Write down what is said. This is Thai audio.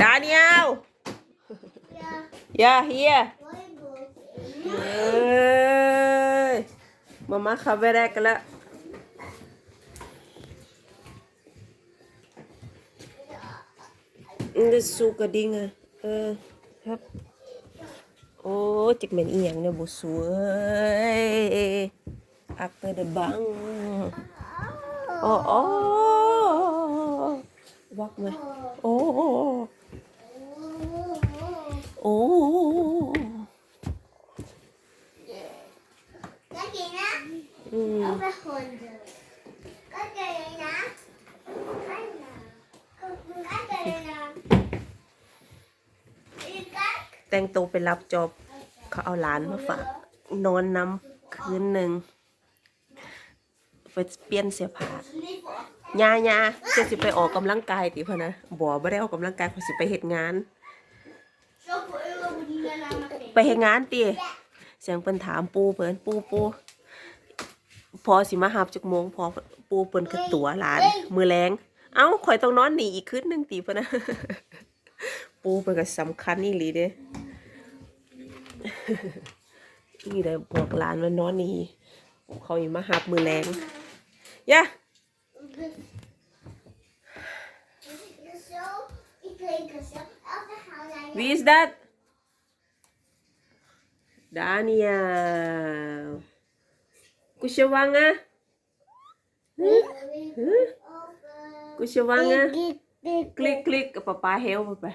Daniel Ja, yeah here hooibootje. เอ้ยมาม่าคาเวแรกกันละอืม ได้สูกระดิ่งอะเออครับโอ้จิกเหม็นอีหยังเนี่ยบุสวยอักเตอร์เดบังโอ้โอ้วักไหมโอ้โอ้ Kijk hier na. อืม Op de honden. Kijk hier na. Kijk na. Kijk hier na. Je kijkt. แต่งตัวไปรับจอบ เขาเอาหลานมาฝากนอนนำคืนหนึ่ง ไปเปลี่ยนเสื้อผ้า Niet voor. ญาญาจะสิไปออกกำลังกายติพะนะบ่ไม่ได้ออกกำลังกายเขาสิไปเฮ็ดงาน ไปเฮ็ดงานติเสียงเพิ่นถามปูเพิ่นปูปูพอสิมาหับจักโมงพอปูเพิ่นคือตัวหลาน มือแรงเอ้าข่อยต้องนอนหนีอีกคืนหนึงติพะนะปูเพิ่นก็สำคัญอีหลีเด้นี่ได้บอกหลานว่านอนหนี่เขาอยู่มาหับมือแรง Ya. Ja. Wie is dat? Daniel. Kusyawanga. Huh? Huh? Kusyawanga. Klik klik Papa, heel apa?